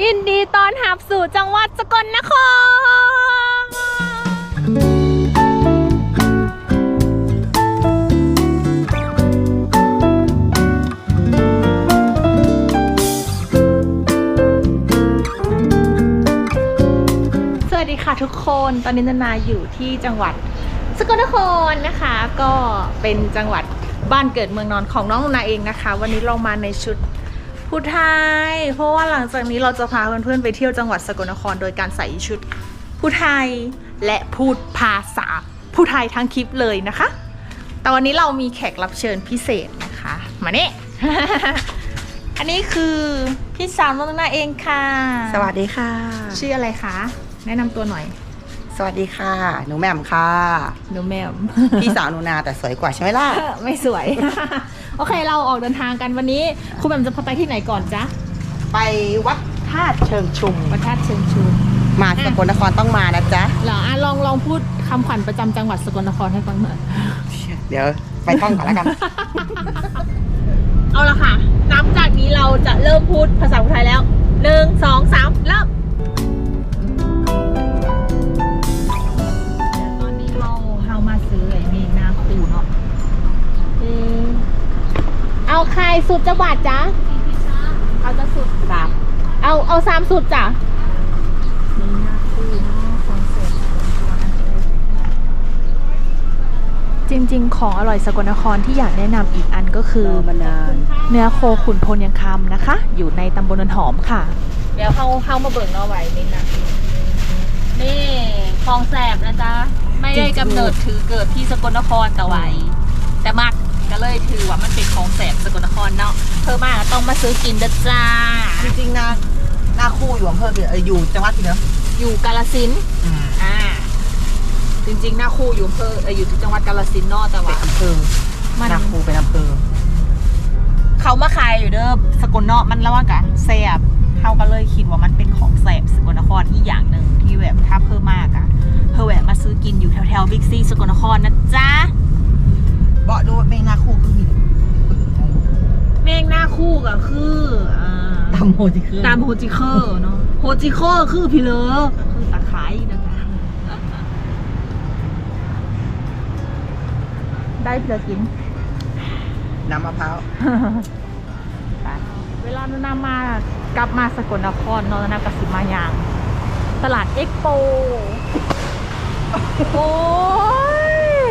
ยินดีต้อนรับสู่จังหวัดสกลนคร สวัสดีค่ะทุกคน ตอนนี้นนาอยู่ที่จังหวัดสกลนครนะคะ ก็เป็นจังหวัดบ้านเกิดเมืองนอนของน้องนาเองนะคะ วันนี้เรามาในชุด ผู้ไทย เพราะว่าหลังจากนี้เราจะพาเพื่อนๆไปเที่ยวจังหวัดสกลนครโดยการใส่ชุดผู้ไทยและพูดภาษาผู้ไทยทั้งคลิปเลยนะคะ แต่วันนี้เรามีแขกรับเชิญพิเศษนะคะ มาเนี่ อันนี้คือพี่สาวน้องนาเองค่ะ สวัสดีค่ะ ชื่ออะไรคะ แนะนำตัวหน่อย สวัสดีค่ะ หนูแหม่มค่ะ หนูแมว พี่สาวหนูนาแต่สวยกว่าใช่ไหมล่ะ ไม่สวย โอเคเราออกเดินทางกันวันนี้คุณแหม่มจะพาไปที่ไหนก่อนจ๊ะไปวัดธาตุเชิงชุม วัดธาตุเชิงชูมาสกลนครต้องมานะจ๊ะเหรออะลองลองพูดคำขวัญประจำจังหวัดสกลนครให้ฟังหน่อยเดี๋ยวไปท่องก่อนแล้วกัน เอาละค่ะนับจากนี้เราจะเริ่มพูดภาษาไทยแล้วหนึ่งสองสามเริ่ม เอาใครสุดจะบาทจ๊ะเอาจะสุดสามเอาเอาสามสุดจ้ะนี่หน้าคู่เนาะคอนเซ็ปต์จริง ๆ ของอร่อยสกลนครที่อยากแนะนำอีกอันก็คือมานานเนื้อโคขุนพลยังคำนะคะ อยู่ในตำบลนนหอมค่ะ เดี๋ยวเข้าเข้ามาเบิ่งเอาไว้นิดนะนี่คลองแสบนะจ๊ะ ไม่ได้กำเนิดถือเกิดที่สกลนครแต่ไว้แต่มักก็ เลยถือว่ามันเป็นของแสบสกลนครเนาะเพิ่มมาต้องมาซื้อกินเด้อจ้า จริงๆนะหน้าคู่อยู่อำเภอเอออยู่จังหวัดที่เนอะอยู่กาลสินธุ์อืมอ่า จริงๆหน้าคู่อยู่อำเภอเอออยู่ที่จังหวัดกาลสินธุ์เนอะแต่เป็ว่านอำเภอมันหน้าคู่เป็นอำเภอเขามาขายอยู่เด้อสกลนอกมันแล้วว่ากะแสบเขาก็เลยคิดว่ามันเป็นของแสบสกลนครอีกอย่างหนึ่งที่แบบถ้าเพิ่มมากอะเพิ่มแวะมาซื้อกินอยู่แถวๆบิ๊กซีสกลนครนะจ๊ะ เบาะดูเมงหน้าคู่คือมีเมงหน้าคู่ก็คืออ่าตามโมจิคือตามโฮจิเคอร์เนาะโฮจิเคอร์คือพี่เลอคือตะไคร้นะคะได้พี่เลอกิน น้ำมะพร้าว เวลานามากลับมาสกลนครเนอนนากสิมายาง ตลาดเอ็กโป โอ้ย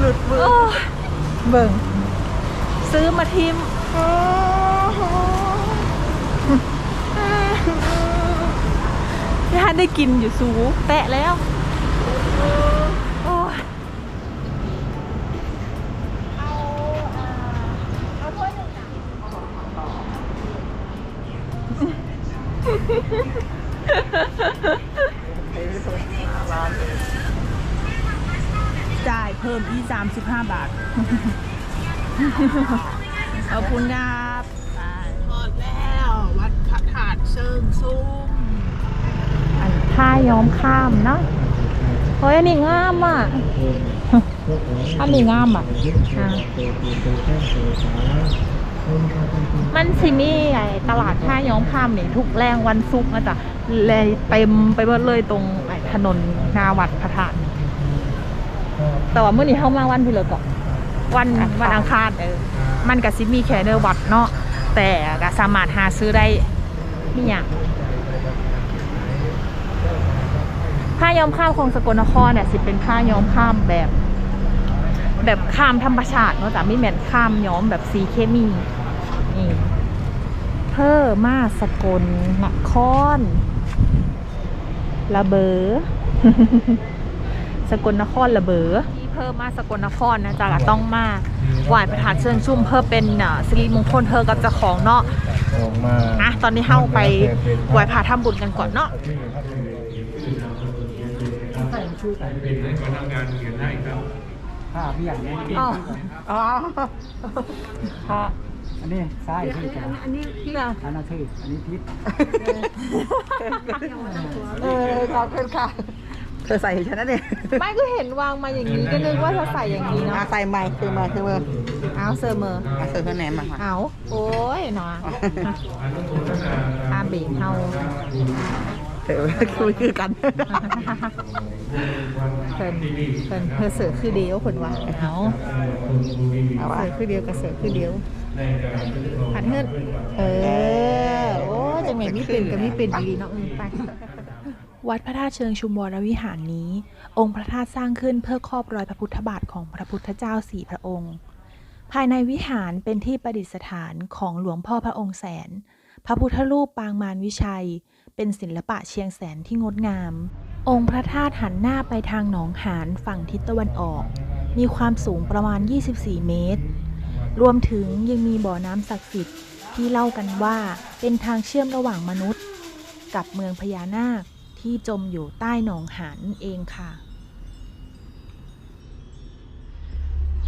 หลุดมือโอ้ยเบิ่งซื้อมาทิมพี่ฮันได้กินอยู่สูแตะแล้วโอ้ยเอาอ่าเอาถ้วยหนึ่งจ้ะ จ่ายเพิ่มอีก35บาท ขอบคุณครับหมดแล้ว วัดพระธาตุเชิงชุมอันท่าย้อมข้ามเนาะเฮ้ยอันนี้งามอะอันนี้งามอะอะมันสิมีไอ้ตลาดท่าย้อมข้ามเนี่ยทุกแรงวันศุกร์นะจ๊ะเลยเต็มไปหมดเลยตรงไอ้ถนนหนาวัดพระธาตุ แต่ว่าเมื่อนี้เข้ามาวันพี่เลยก่อนวันวันอังคารเออมันกับซิมีแค่เนอวัดเนาะแต่ก็สามารถหาซื้อได้ไม่ยากผ้าย้อมข้ามของสกลนครเนี่ยสิเป็นผ้าย้อมข้ามแบบ แบบข้ามธรรมชาติเนาะแต่ไม่แม่นข้ามย้อมแบบสีเคมีนี่เพิ่มมาสกลนครระเบอสกลนครระเบอที่ เพิ่มมาสกลนครนะจ๊ะก็ต้องมาไหวายประธานเชิญชุ่มเพื่อเป็นอ่าสิริมงคลเธอกับเจ้าของเนาะออกมาอะตอนนี้เข้าไปไหวายพาทำบุญกันก่อนเนาะผ้าพี่อย่างนี้อ๋ออ๋อค่ะอันนี้ซ้ายที่กันอันนี้ที่ละอันนั้นที่อันนี้ทิศเออขอบคุณค่ะ เธอใส่ให้ฉันนะเนี่ยไม่ก็เห็นวางมาอย่างนี้ก็นึกว่าจะใส่อย่างนี้เนาะอาใส่ใหม่คือมาคือมืออะเอาเซอร์เมอร์มาเสิร์ฟคะแนนมาค่ะเอาโอ้ยหนออาเบงเฮาเสิร์ฟคุยคือกันเพิ่นเพิ่นเพิ่นเสือคือเดียวเพิ่นว่าเอาเอาวะเสือคือเดียวกับเสือคือเดียวผัดเงินเออโอ้ยจังไหนมีเป็นกับมีเป็นดีเนาะอืมไป วัดพระธาตุเชิงชุมวรวิหารนี้ องค์พระธาตุสร้างขึ้นเพื่อครอบรอยพระพุทธบาทของพระพุทธเจ้าสี่พระองค์ ภายในวิหารเป็นที่ประดิษฐานของหลวงพ่อพระองค์แสน พระพุทธรูปปางมารวิชัย เป็นศิลปะเชียงแสนที่งดงาม องค์พระธาตุหันหน้าไปทางหนองหานฝั่งทิศตะวันออก มีความสูงประมาณ 24 เมตร รวมถึงยังมีบ่อน้ำศักดิ์สิทธิ์ที่เล่ากันว่าเป็นทางเชื่อมระหว่างมนุษย์ กับเมืองพญานาค ที่จมอยู่ใต้หนองหานนั่นเองค่ะ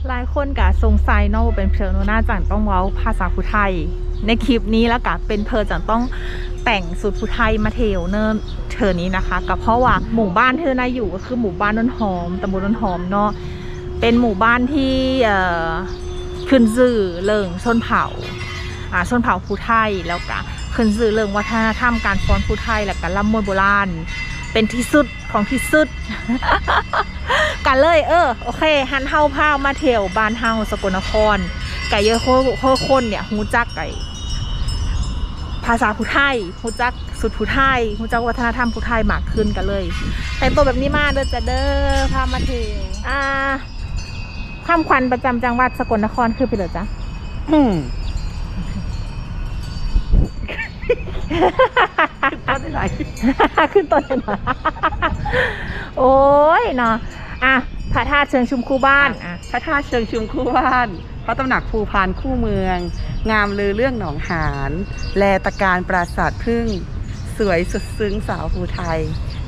หลายคนกะสงสัยเนาะเป็นเพลโนน่าจังต้องเว้าภาษาพุไทย ในคลิปนี้แล้วกะเป็นเพลจังต้องแต่งสุดพุไทยมาเทวเนินเธอนี้นะคะก็เพราะว่าหมู่บ้านเธอนาอยู่ก็คือหมู่บ้านนนหอมตำบลนนหอมเนาะเป็นหมู่บ้านที่เอ่อขึ้นสื่อเรื่องชนเผ่าอาชนเผ่าพุไทยแล้วก็ ขึ้นสื่อเรื่องวัฒนธรรมการฟ้อนพุไทยและการล่ำมวยโบราณ เป็นที่สุดของที่สุด กันเลย เออโอเคหันเฮาพามาเที่ยวบ้านเฮาสกลนครไก่เยอะโคโคคนเนี่ยฮู้จักไก่ภาษาผู้ไทยฮู้จักสุดผู้ไทยฮู้จักวัฒนธรรมผู้ไทยมากขึ้นกันเลย แต่งตัวแบบนี้มาเด้อจะเด้อพามาเที่ยวอ่าคำขวัญประจำจังหวัดสกลนครคือไปเลยจ้ะ อืม ต้นไหนขึ้นต้นไหนโอ้ยเนาะอะพระธาตุเชิงชุมคูบ้านอะพระธาตุเชิงชุมคู่บ้านพระตำหนักภูพานคู่เมือง งามลือเรื่องหนองหาน แลตะการปราสาทพึ่ง สวยสุดซึ้งสาวภูไทย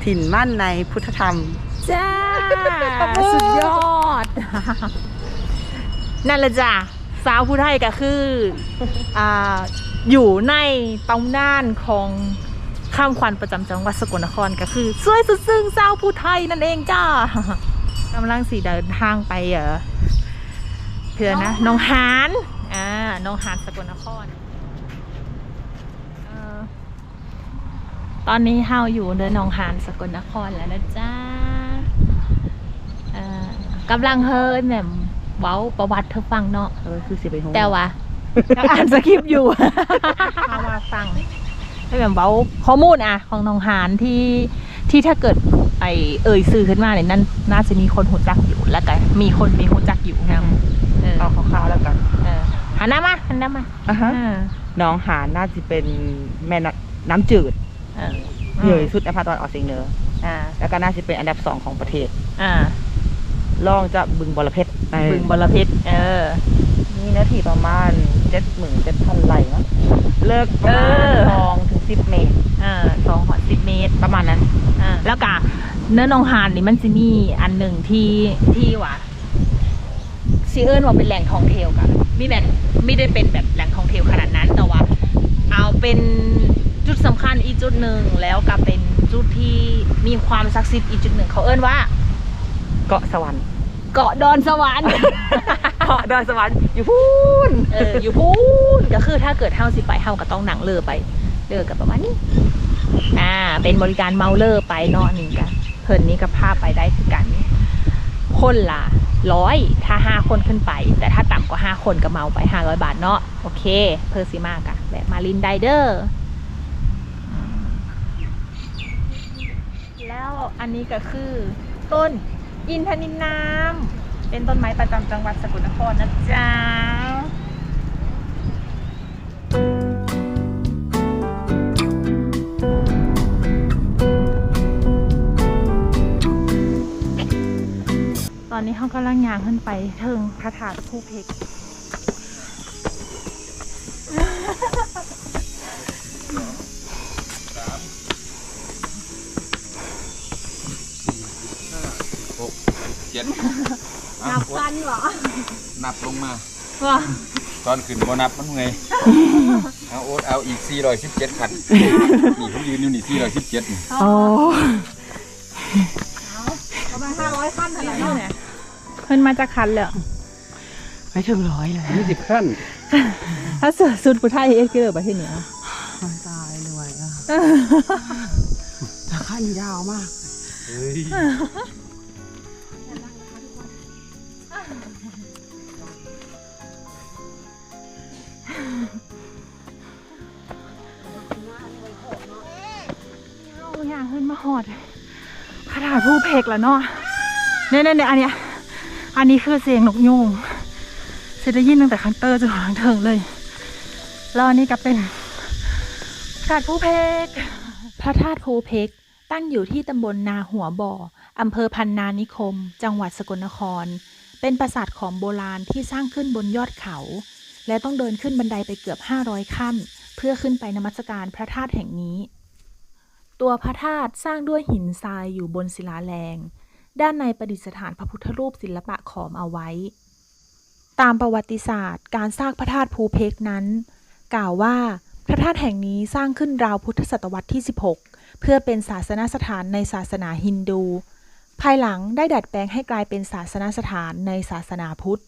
ถิ่นมั่นในพุทธธรรม จ้าตบมือสุดยอด นั่นแหละจ้ะ สาวผู้ไทยก็คือ อ่า อยู่ในตำนานของข้ามควันประจำจังหวัดสกลนครก็คือสวยสุดซึ้งสาวผู้ไทยนั่นเองจ้ากำลังสีเดินทางไปเออเพื่อนะหน้องหานอ่าหน้องหานสกลนครเอ่อตอนนี้เฮาอยู่เดินหนองหานสกลนครแล้วนะจ้าเอ่อกำลังเฮิร์นแบบเว้าประวัติเธอฟังเนาะเออคือสิไปโฮแต่ว่า อ่านสคริปต์อยู่ เอามาฟังให้แบบเว้าข้อมูลอะของน้องหานที่ที่ถ้าเกิดไอเอ่ยสื่อขึ้นมาเนี่ยนั่นน่าจะมีคนหูจักอยู่แล้วก็มีคนมีหูจักอยู่นะเออเอาคร่าวๆแล้วกันเออหันหน้ามาหันหน้ามาอะฮะเออน้องหานน่าจะเป็นแม่น้ำน้ำจืดเออเหนื่อยสุดในภาคตะวันออกเฉียงเหนือ อ่าแล้วก็น่าจะเป็นอันดับสองของประเทศ อ่า รองจะบึงบรเพชรบึงบรเพชรเออ มีเนื้อที่ประมาณเจ็ดหมื่นเจ็ดพันไร่นะเลิกประมาเอณอทองถึงสิบเมตรอ่าสองหอสิบเมตรประมาณนั้นอ่าแล้วก็เนื้อหนองหานนี่มันจะมีอันหนึ่งที่ที่ว่าซีเอิญว่าเป็นแหล่งท่องเที่ยวกันมีแบบไม่ได้เป็นแบบแหล่งท่องเที่ยวขนาดนั้นแต่ว่า เอาเป็นจุดสำคัญอีกจุดหนึ่งแล้วก็เป็นจุดที่มีความศักดิ์สิทธิ์อีกจุดหนึ่งเขาเอิ้นว่า เกาะสวรรค์ เกาะดอนสวรรค์เกาะดอนสวรรค์อยู่พูนเอออยู่พูนก็คือถ้าเกิดเฮาสิไปเฮาก็ต้องหนังเรือไปเรือกับประมาณนี้อ่าเป็นบริการเมาเลอร์ไปเนาะนี่กันเพิ่นนี่ก็พาไปได้คือกันคนละร้อยถ้าห้าคนขึ้นไป แต่ถ้าต่ำกว่าห้าคนก็เมาไปห้าร้อยบาทเนาะโอเค เพอร์ซิมากะแบบมาลินไดเดอร์แล้วอันนี้ก็คือต้น อินทนินน้ำเป็นต้นไม้ประจำจังหวัดสกลนครนะจ๊ะตอนนี้เขากำลังยางขึ้นไปเทิงพระธาตุภูเพก จ็ดนับฟันเหรอนับลงมาว้าตอนขึ้นบ่นับมันไงเอาโอ๊ตเอาอีก417คันนี่ผมยืนอยู่นี่417นี่โอ้ประมาณห้าร้อยขั้นเท่าไหร่เนี่ยเพิ่นมาจากคันเลยเหรอไปไม่ถึงร้อยเลยยี่สิบขั้น ถ้าเสือสุดผู้ไทยเอ็กซ์เกอร์ประเทศเนี้ยมันตายเลยอะแต่ขั้นยาวมาก เอาอย่างขึ้นมาหอดขนาดผู้เพกแล้วเนาะเนี่ยเนี่ยเนี่ยอันเนี้ยอันนี้คือเสียงนกยูงเสได้ยินตั้งแต่คันเตอร์จนถึงเทิงเลย แล้วอันนี้ก็เป็นขนาดผู้เพก พระธาตุภูเพกตั้งอยู่ที่ตำบลนาหัวบ่ออำเภอพันนานิคม จังหวัดสกลนคร เป็นปราสาทของโบราณที่สร้างขึ้นบนยอดเขา และต้องเดินขึ้นบันไดไปเกือบ 500 ขั้น เพื่อขึ้นไปนมัสการพระธาตุแห่งนี้ ตัวพระธาตุสร้างด้วยหินทรายอยู่บนศิลาแรง ด้านในประดิษฐานพระพุทธรูปศิลปะขอมเอาไว้ ตามประวัติศาสตร์ การสร้างพระธาตุภูเพกนั้น กล่าวว่าพระธาตุแห่งนี้สร้างขึ้นราวพุทธศตวรรษที่ 16 เพื่อเป็นศาสนสถานในศาสนาฮินดู ภายหลังได้ดัดแปลงให้กลายเป็นศาสนสถานในศาสนาพุทธ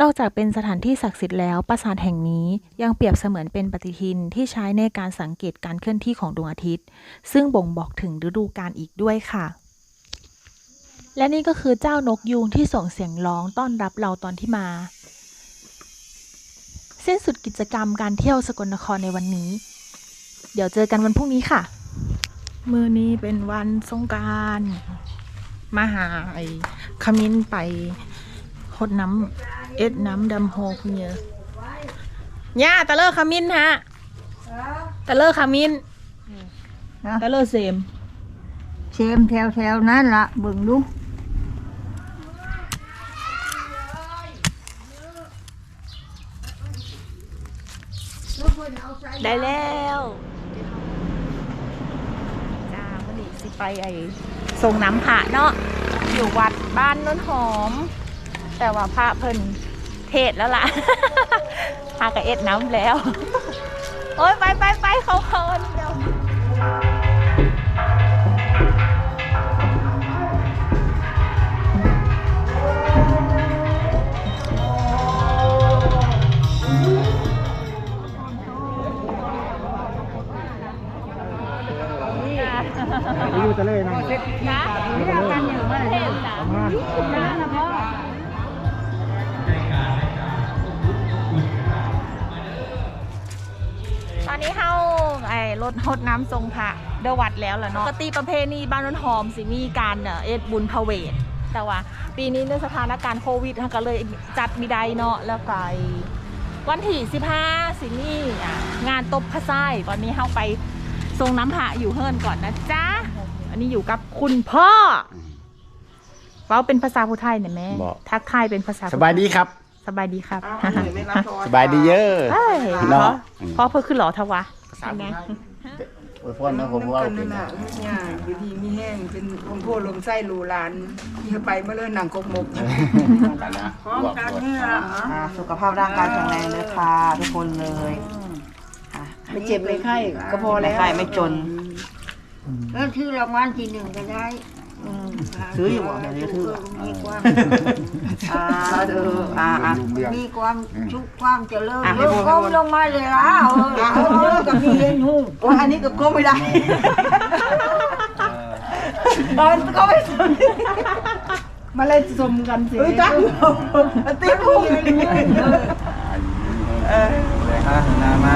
นอกจากเป็นสถานที่ศักดิ์สิทธิ์แล้ว ปราสาทแห่งนี้ยังเปรียบเสมือนเป็นปฏิทินที่ใช้ในการสังเกตการเคลื่อนที่ของดวงอาทิตย์ ซึ่งบ่งบอกถึงฤดูกาลอีกด้วยค่ะ และนี่ก็คือเจ้านกยูงที่ส่งเสียงร้องต้อนรับเราตอนที่มา เส้นสุดกิจกรรมการเที่ยวสกลนครในวันนี้ เดี๋ยวเจอกันวันพรุ่งนี้ค่ะ มือนี้เป็นวันสงการมาหาไอ้ขมิ้นไปหดน้ำ เอ็ดน้ำดำโฮคุณเยอะย่าตะเลอขมิ้นฮะตะเลอขมิ้นตะเลอเซมเชมแถวแถวๆนั้นละเบิ่งดูได้แล้วจ้าวันนี้สิไปไอ้ส่งน้ำพระเนาะอยู่วัดบ้านโน้นหอม แต่ว่าพระเพิ่นเทศแล้วล่ะพากระเอ็ดน้ำแล้ว โอ้ยไปไปไปเขาเขาเดี๋ยวอายุจะเล่นะ ไอ้รถหดน้ำทรงพระเดวัดแล้วเหรอเนาะปกติประเพณีบ้านนนหอมสิมีการเอ่อเอ็ดบุญพระเวทแต่ว่า ปีนี้ในสถานการณ์โควิดเขาก็เลยจัดมีได้เนาะแล้วก็ไอ้วันที่15สินี่อะงานตบพระไส้ตอนนี้เข้าไปทรงน้ำพระอยู่เฮิรนก่อนนะจ๊ะ อันนี้อยู่กับคุณพ่อเว้าเป็นภาษาพูไทยหน่อยแม่บอกทักทายเป็นภาษาสบายดีครับ สบายดีครับอ้าวเหนื่อยไม่รับโทรศัพท์สบายดีเยอะเอ้ยเนาะพ่อเพื่อขึ้นหรอทวะภาษาเป็นไงโอ้ยพ่อนะผมว่ากันเป็นั่นนน่ะเนี่ยอยู่ดีมีแห้งเป็นลมโพลมไส้รูหลานที่ไปเมื่อเลื่อนหนังกกมกกันนะพร้อมกันเนี่ยอ่าสุขภาพร่างกายแข็งแรงนะคะทุกคนเลยอะไม่เจ็บไม่ไข้ก็พอแล้วไม่ไข้ไม่จนแล้วชื่อรางวัลที่หนึ่งก็ได้อืม ซื้ออยู่เหรอเดี๋ยวนี้ซื้อเหรอมีความอ่าเอออ่าอ่ามีความชุกความเจริญอะให้ลพูงดก้มลงมาเลยล่ะเออเออเออกับมีเห็นหูโอ้ยอันนี้ก็ก้มไม่ได้ตอนก็ไม่สนมาเล่นสมกันสิเฮ้ยจ้าตีพุ่งเออเลยฮะนามา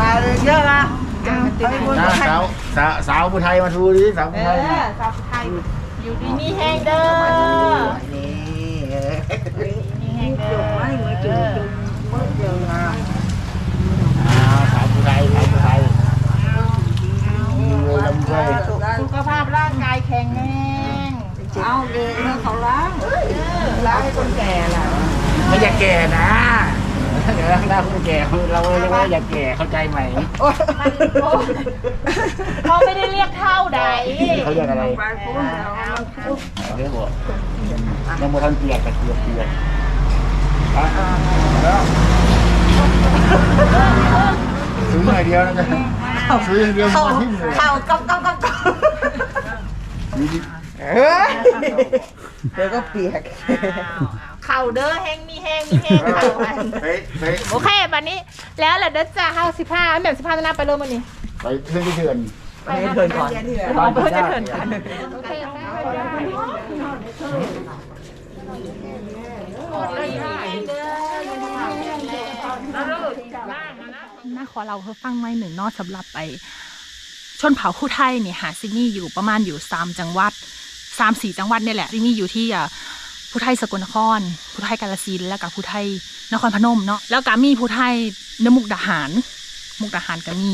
มาเลยเยอะละเอาไปบนนะรถไฟสาวสาวสาวผู้ไทยมาทูดิสาวเอผู้ไทยอสาวไทย อยู่ดีนี่แห้งเด้อนี่จงไว้เมื่อเจอจงเมื่อเจออะอ้าวสาวผู้ไทยสาวผู้ไทยมีเงินลำไส้สุขภาพร่างกายแข็งแรงเอาเลยแล้วเขาล้างล้างให้คนแก่ล่ะไม่อยากแก่นะ เดี๋ยวหน้าคนแก่เราเรียกว่าอยากแก่เข้าใจไหมเขาไม่ได้เรียกเท่าใดเขาเรียกอะไรไปพุ่งแล้วเอาพุ่งเรียกว่ายังโมทันเปียกกับเปียกเปียกอะแล้วซื้อหน่อยเดียวนะจ๊ะซื้ออย่างเดียวเข้ามาทิ้งเลยเข้าก๊อกก๊อกก๊อกก๊อกเฮ้ยเดี๋ยวก็เปียก เข่าเด้อแห้งมีแห้งมีแห้งเข่าอันเฮ้ยเฮ้ยโอเคบัดนี้ แล้วแหละเด้อจ้าห้าสิบห้าแบบสิบห้านาไปเลยมันนี่ไปเพื่อนที่เถื่อนไปให้เทินก่อนเอาไปจะเถินกันโอเคน่าขอเราเพื่อฟังไม่หนึ่งเนอกสำหรับไป ชนเผ่าคู่ไทยเนี่ยหาซิมีอยู่ประมาณอยู่สามจังหวัดสามสี่จังหวัดเนี่ยแหละที่มีอยู่ที่อะ ผู้ไทยสกลนคร ผู้ไทยกาฬสินธุ์แล้วก็ผู้ไทยนครพนมเนาะแล้วก็มีผู้ไทยนมุกดาหาร มุกดาหารก็มี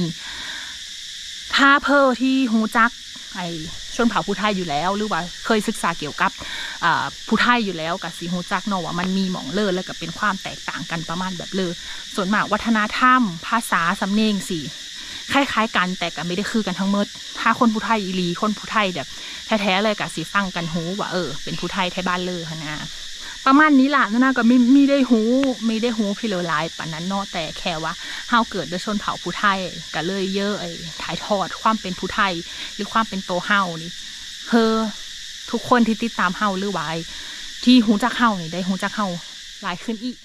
ถ้าเพอที่ฮูจักไอชนเผ่าผู้ไทยอยู่แล้ว หรือว่าเคยศึกษาเกี่ยวกับผู้ไทยอยู่แล้วกับสีฮูจักเนาะว่ามันมีหมองเลอแล้วก็เป็นความแตกต่างกันประมาณแบบเลอส่วนมากวัฒนธรรม ภาษาสำเนียงสี คล้ายๆ กันแต่ก็ไม่ได้คือกันทั้งหมด ถ้าคนผู้ไทยอีหลีคนผู้ไทยแบบแท้ๆเลยกับสีฟังกันหูว่าเออเป็นผู้ไทยไทยบ้านเลยนะประมาณนี้ล่ะนานาก็ไม่ไม่ได้หูไม่ได้หูพี่เลวร้ายปานนั้นเนาะแต่แค่ว่าเฮาเกิดด้วยชนเผ่าผู้ไทยก็เลยเยอะไอ้ถ่ายทอดความเป็นผู้ไทยหรือความเป็นโตเฮานี่เฮอทุกคนที่ติดตามเฮาหรือวาไอ้ที่หูจักเฮานี่ได้หูจักเฮาหลายขึ้นอีก